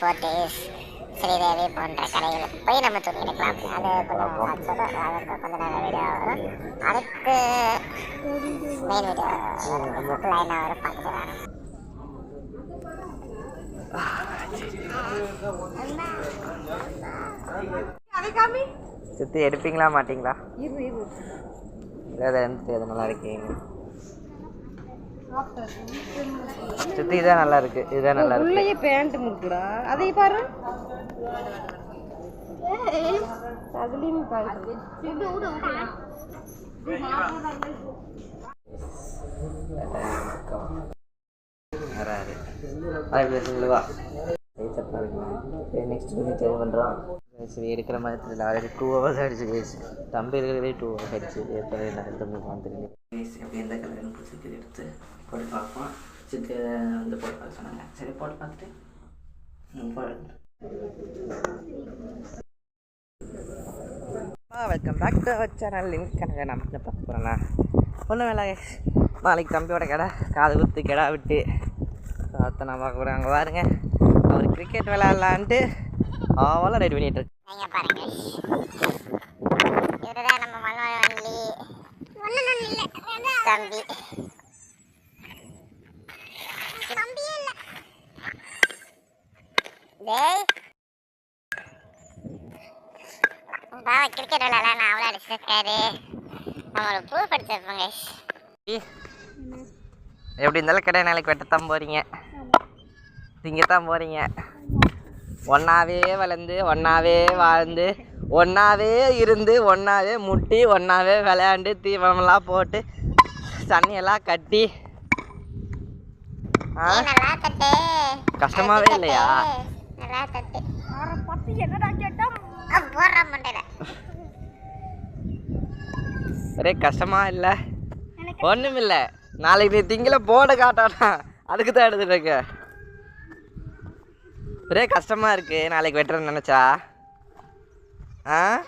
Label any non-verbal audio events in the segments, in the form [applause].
போர்ட்டிஸ் ஸ்ரீதேவி போன்ற கடைகளுக்கு போய் நம்ம துணி எடுக்கலாம். அது கொஞ்சம் அதற்கு கொஞ்ச நேரம் வீடியோ வரும் அதுக்கு மெயின் வீடியோ லைனாக வரும் பார்த்துக்கலாம் சுற்றி எடுப்பீங்களா மாட்டீங்களா? நல்லா இருக்கீங்க? சுற்றி இதான் நல்லா இருக்கு. இதுதான் நல்லா இருக்கு. உள்ளேயே பேண்ட் இருக்குடா அதை பாரு. அதுலயும் பாரு. வராது. ஹாய் பேசுங்களா நெக்ஸ்ட் பண்ணி சேஞ்ச் பண்ணுறோம் சரி எடுக்கிற மாதிரி ஆல்ரெடி டூ ஹவர்ஸ் ஆகிடுச்சு கேஸ் தம்பி இருக்கிறதே டூ ஹவர்ஸ் ஆகிடுச்சு ஏற்கனவே நான் எடுத்து முடியும் தெரியல கேஸ் எப்படி எந்த கலர்னு பிடிச்சிருக்கு எடுத்து போட்டு பார்ப்போம். சித்து வந்து போட்டு பார்க்க சொன்னாங்க. சரி போட்டு பார்த்துட்டு. Welcome back to our channel link கணக்கு நம்ம என்ன பார்க்க போகிறோம்னா ஒன்றும் வேலை. நாளைக்கு தம்பியோட கடை காது குத்து கிடா விட்டு அதை நான் பார்க்க போகிறேன் அங்கே பாருங்க அவர் கிரிக்கெட் விளையாடலான்ட்டு அவெல்லாம் ரெடி பண்ணிட்டு இருக்கு. நீங்க பாருங்க. இதுதான் நம்ம மனோவள்ளி தம்பி தம்பியே இல்ல டேய். பாவா கிரிக்கெட் விளையாட நான் அவ்வளோ அடிச்சிருக்காரு ஒரு பூ படிச்சிருப்போங்க ஈ, எப்படி இருந்தாலும் கடை நாளைக்கு வெட்டத்தான் போகிறீங்க திங்க தான் போகிறீங்க ஒன்றாவே வளர்ந்து ஒன்றாவே வாழ்ந்து ஒன்றாவே இருந்து ஒன்றாவே முட்டி ஒன்றாவே விளையாண்டு தீவனமெல்லாம் போட்டு தண்ணியெல்லாம் கட்டி ஆ? நீ தட்டு என்னடா கேட்டா? போடுற மண்டையில. ஒரே கஷ்டமா இல்லை. ஒன்றும் இல்லை நாளைக்கு நீ திங்கில போட காட்டானா. அதுக்கு தான் எடுத்துட்டு இருக்க. ஒரே கஷ்டமா இருக்கு. நாளைக்கு வெட்டுறேன்னு நினச்சா? ஆ?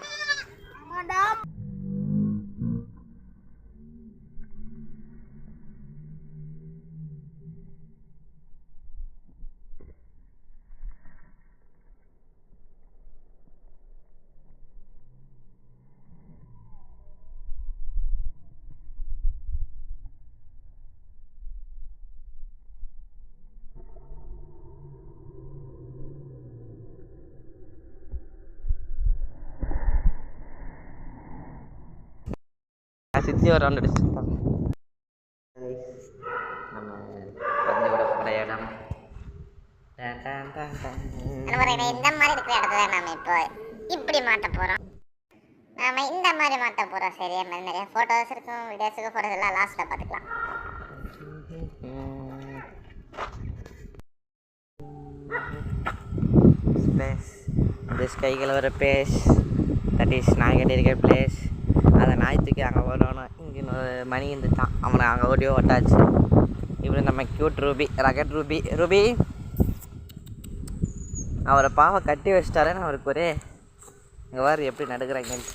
ஒரு ரவுண்ட் அடிச்சுட்டாங்க நம்ம. நண்பர்களே இந்த மாதிரி இருக்கிற இடத்துல நாம இப்போ இப்படி மாட்ட போறோம். நாம இந்த மாதிரி மாட்ட போறோம். சரியா மாதிரி நிறைய போட்டோஸ் இருக்கும் வீடியோஸ் இருக்கும் எல்லாம் லாஸ்ட்ல பாத்துக்கலாம் பிளேஸ் திஸ் கைகள் வர பிளேஸ் தட் இஸ் நாய் கட்டியிருக்க பிளேஸ் அதை நாய்த்துக்கு அங்கே ஓடணும் இங்கே மணி இருந்துட்டான். அவனை அங்கே ஓடியோ ஓட்டாச்சு. இப்படி நம்ம க்யூட் ரூபி ரகட் ரூபி. ரூபி அவரை பாவை கட்டி வச்சிட்டாருன்னு அவருக்கு ஒரே இங்கே பாரு எப்படி நடக்கிறாங்கன்னு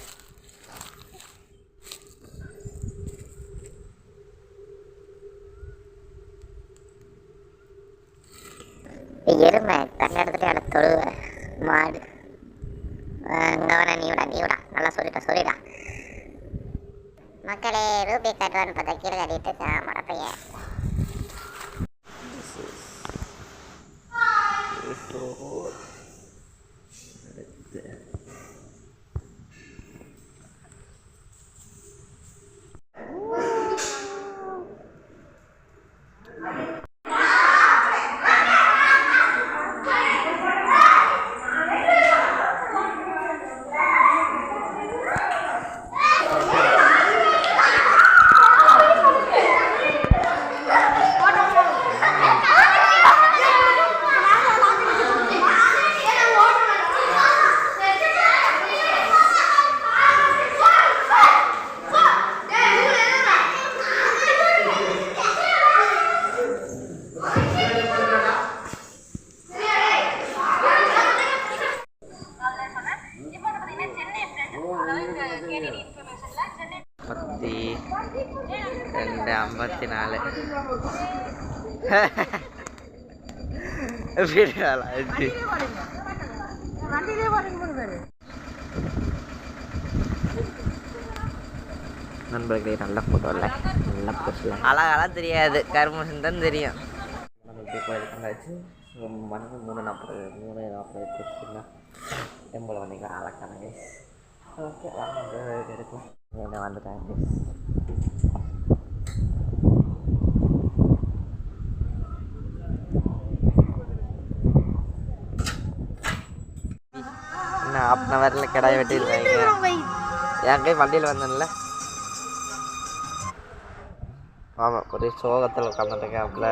எருமை தண்ணி எடுத்துட்டு அட தொழுவ மாடு அங்க வர நீ விடா நீ விடா நல்லா சொல்லிட்டா சொல்லிடா மக்களே ரூபி கட்டுவான்னு பார்த்தா கீழே கட்டிட்டு இருக்கான் மடப்பையன் பத்தி ரெண்டு ஐம்பத்தி நாலு பெரிய ஆளா இது. நண்பர்களே நல்ல ஃபோட்டோ இல்லை? நல்ல ஃபோட்டோ அழகெல்லாம் தெரியாது. கருமசன் தான் தெரியும். மணி மூணு நாற்பது மூணு நாற்பது போச்சுன்னா டெம்பிள் வந்தீங்களா அழகான ஓகே எடுக்கலாம். வந்துட்டாங்க ஹாஃப் அன் ஹவரில் கிடாய் வெட்டிடுவாங்க என் கை வண்டியில் வந்தேன்ல? ஆமாம் ஒரே சோகத்தில் உட்காந்துருக்கேன் அப்படில்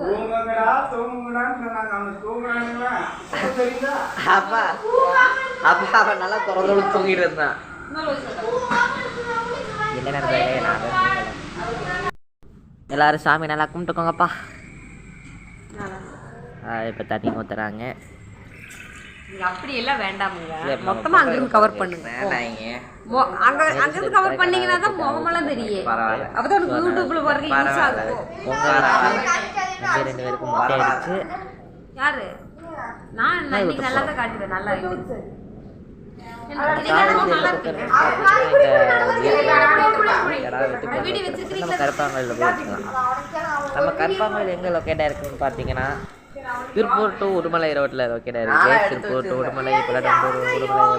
தூங்குங்கடா தூங்குங்கடான்னு சொன்னாங்க. அவங்க தூங்குறானுங்களா? தெரியுதா? அப்பா அப்பா அவன் நல்லா திறந்து தூங்கிட்டு இருந்தான். என்ன நடந்தது? நான் எல்லாரும் சாமி நல்லா கும்பிட்டுக்கோங்கப்பா. இப்போ தண்ணி ஊற்றுறாங்க அப்படி எல்லாம் வேண்டாமுங்க. மொத்தமா அங்கிருந்து கவர் பண்ணுங்க. அங்க அங்கிருந்து கவர் பண்ணீங்கன்னா தான் முகமெல்லாம் தெரியும். அப்பதான் யூடியூப்ல பாருங்க யூஸ் ஆகும் ரெண்டு அடிச்சு. யாரு? நான் நல்லா தான் காட்டுவேன் நல்லா. நம்ம கருப்பாங்கல்ல போட்டுக்கலாம் நம்ம கருப்பாங்கல் எங்கே லொக்கேட்டாக இருக்குன்னு பார்த்தீங்கன்னா திருப்பூர் டு உடுமலை ரோட்டில் லொக்கேட்டாக இருக்கு. திருப்பூர் டு உடுமலை உடுமலை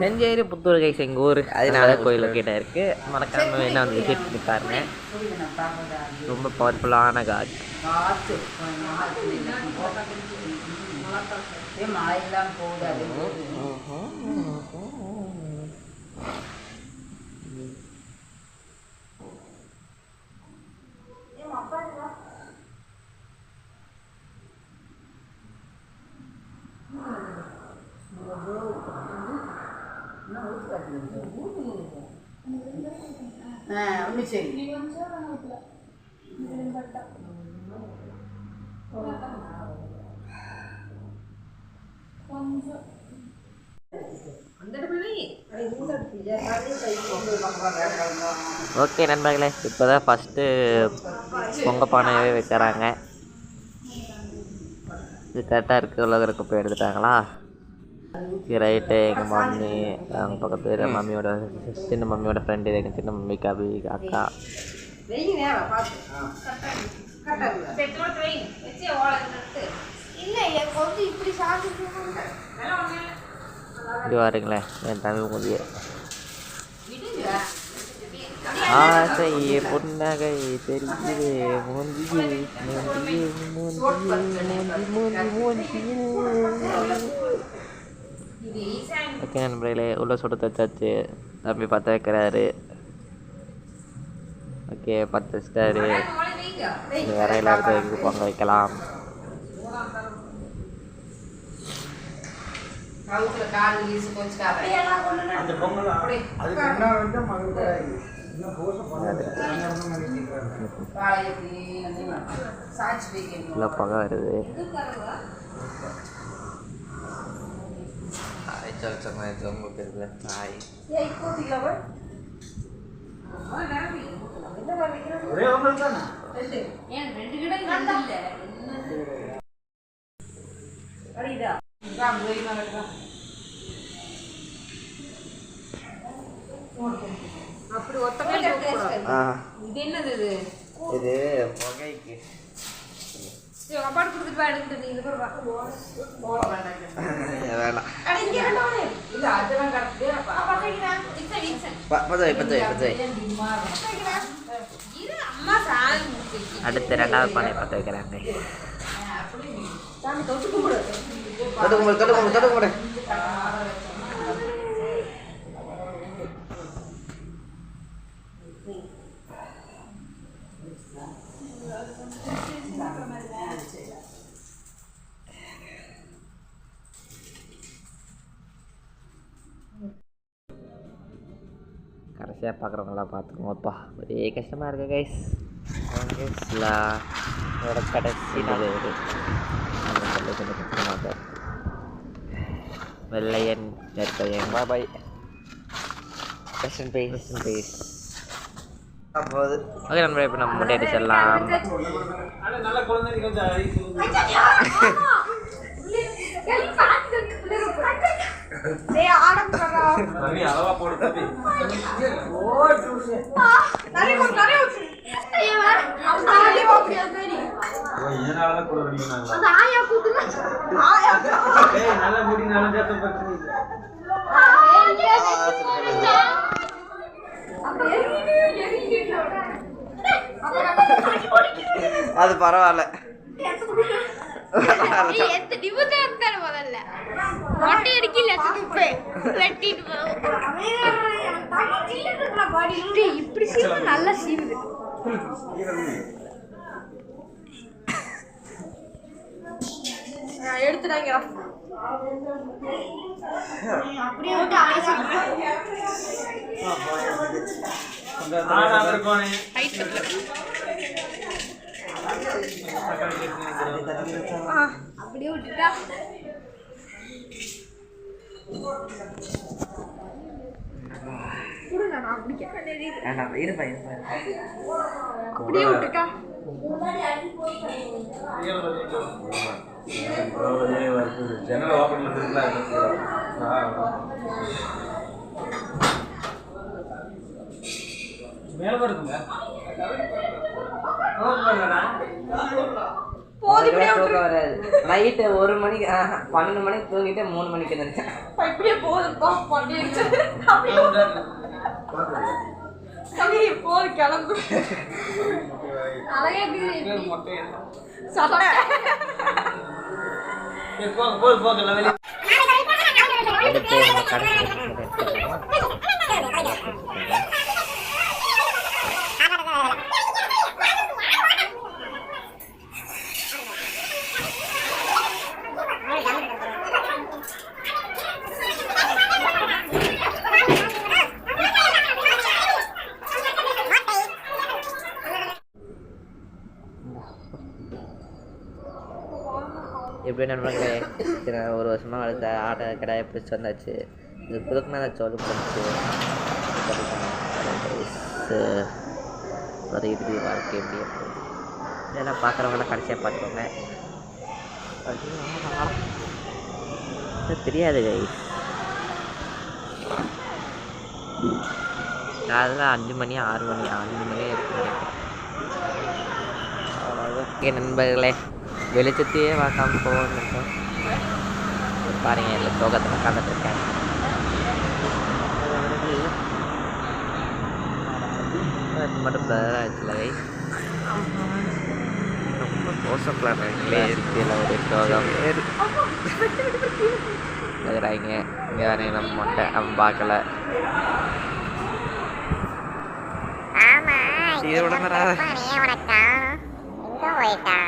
செஞ்சேரி புத்தூர்கை செங்கூர் அதனால கோயில் லொக்கேட்டாக இருக்கு. மறக்காம வேணா வந்து விசிட் பண்ணி பாருங்க. ரொம்ப பவர்ஃபுல்லான காட். మేము ఆయిల్లం కూడదు ஆ ஒன்று சரி ஓகே நண்பர்களே இப்போ தான் ஃபஸ்ட்டு பொங்க பானையவே வைக்கிறாங்க. இது கரெக்டாக இருக்குது உலக போய் எடுத்துட்டாங்களா? ரைட்டு எங்கள் மம்மி அவங்க பக்கத்து பேர் மம்மியோட சின்ன மம்மியோட ஃப்ரெண்டு எங்கள் சின்ன மம்மி கவி அக்கா. இப்படி வாருங்களேன். என் தமிழ் மொழியை ஆசை புன்னகை தெரியுது. மூஞ்சியே மூஞ்சியே மூஞ்சி மூஞ்சி மூஞ்சி ஓகே நண்பர்களே உள்ள சுட தச்சாச்சு. தம்பி பற்ற வைக்கிறாரு. ஓகே பற்ற வச்சிட்டாரு. விரையில எடுத்து வைக்க பொங்க வைக்கலாம். அந்த பொங்கல்? அதுக்கு என்ன வந்து மகள் இன்னும் பூசை ஃபுல்லாக பகை வருது. ஹாய் சொல் சொன்ன உங்களுக்கு இருக்குல்ல ஹாய் ஒரே பொங்கல் தானே? ஏன் ரெண்டு கிட்ட இல்ல. அப்படி இது என்னது இது? இது புகைக்கு அப்பாட்ட கொடுத்துட்டு வா எடுத்துட்டு நீ இது. [laughs] வேணாம். இல்ல, அதெல்லாம் correct. அப்பா. கைக்குறேன். பத்து பத்து பத்து. அடுத்து ரெண்டாவது பானை பற்ற வைக்கிறாங்க Kadung mo, kadung mo, kadung mo deh. Karena pakai lapat ngotbah. Jadi kasih harga guys. Guys lah. Orang kades sini. வெள்ளையன் நெற்பையன் பாய் பாய் கஷ்டன் பேஸ் கஷ்டன் பேஸ் ஓகே நம்ம இப்போ நம்ம முட்டை அடிச்சிடலாம் டேய் நிறைய போடு நிறைய. ஐயோ. அந்த ஆயா. ஆயா நல்ல முடி நல்ல ஜாத்த பற்றி அது பரவாயில்ல. இப்படி சீவு நல்லா சீவுது. எடுத்துட்டாங்க அப்படியே விட்டு அப்படியே விட்டுட்டா கொடுங்க நான் பிடிக்க இருப்பா இருப்பா அப்படியே விட்டுட்டா ஜன்னல் ஓப்பன் மேல தூக்கம் வராது. நைட்டு ஒரு மணிக்கு ஆஹா, பன்னெண்டு மணிக்கு தூங்கிட்டு மூணு மணிக்கு நினைச்சேன் இப்படியே போதுப்பா அப்படியே போது கிளம்பு. அழகா இருக்குது சாப்பிட்டேன் போது போங்க எல்லாம் வெளியே அடுத்து நம்ம கடைசி எப்படி நண்பர்களே நான் ஒரு வருஷமாக வளர்த்த ஆட்டை கடையை பிடிச்சி வந்தாச்சு. இது புதுக்குனா அந்த சோறு பிடிச்சி ஒரு இறுதி வாழ்க்கை எப்படி இதெல்லாம் பார்க்குறவங்களாம் கடைசியாக பார்த்துக்கோங்க. தெரியாது கை அதெல்லாம் அஞ்சு மணி ஆறு மணி அஞ்சு மணியே இருக்கு. ஓகே நண்பர்களே. வெளிச்சத்தையே பார்க்காம போகணும் பாருங்க இல்லை தோகத்தில் உட்காந்துட்டு இருக்கேன் மட்டும் பிளர் ஆச்சுல ரொம்ப ஒரு தோகம் இருக்கிறாங்க இங்கே வேற நம்ம மொட்டை அவன் பார்க்கல ஆமா இதை விட வராத. நீ உனக்கா எங்க போயிட்டா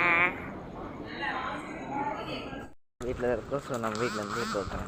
வீட்டில் இருக்கோம் ஸோ நம்ம வீட்டில் இருந்து இப்போ ஒரு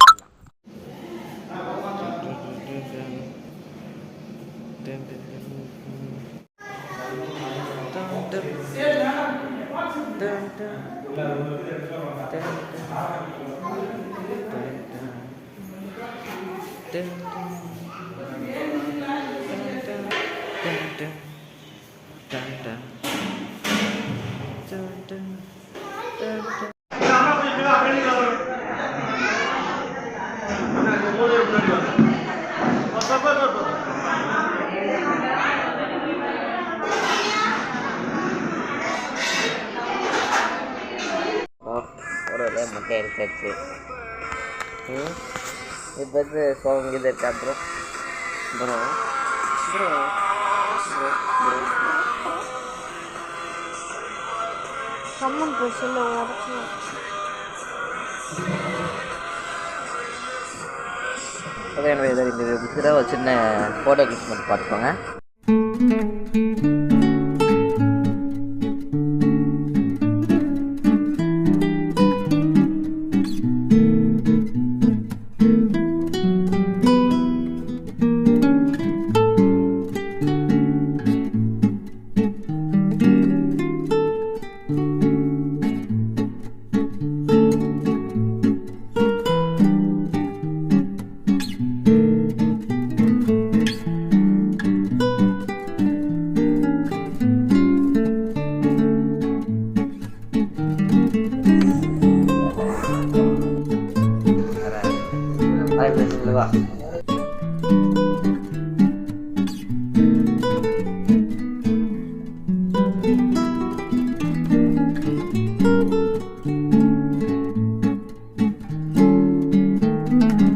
வழியாக முட்டை எடுத்தாச்சு இப்போ வந்து சோகம் இது இருக்கா bro bro bro bro bro come on போய் சொல்ல ஓகே என்னுடைய இந்த இதில் சின்ன ஃபோட்டோ கிளிக்ஸ் மட்டும் பார்த்துக்கோங்க.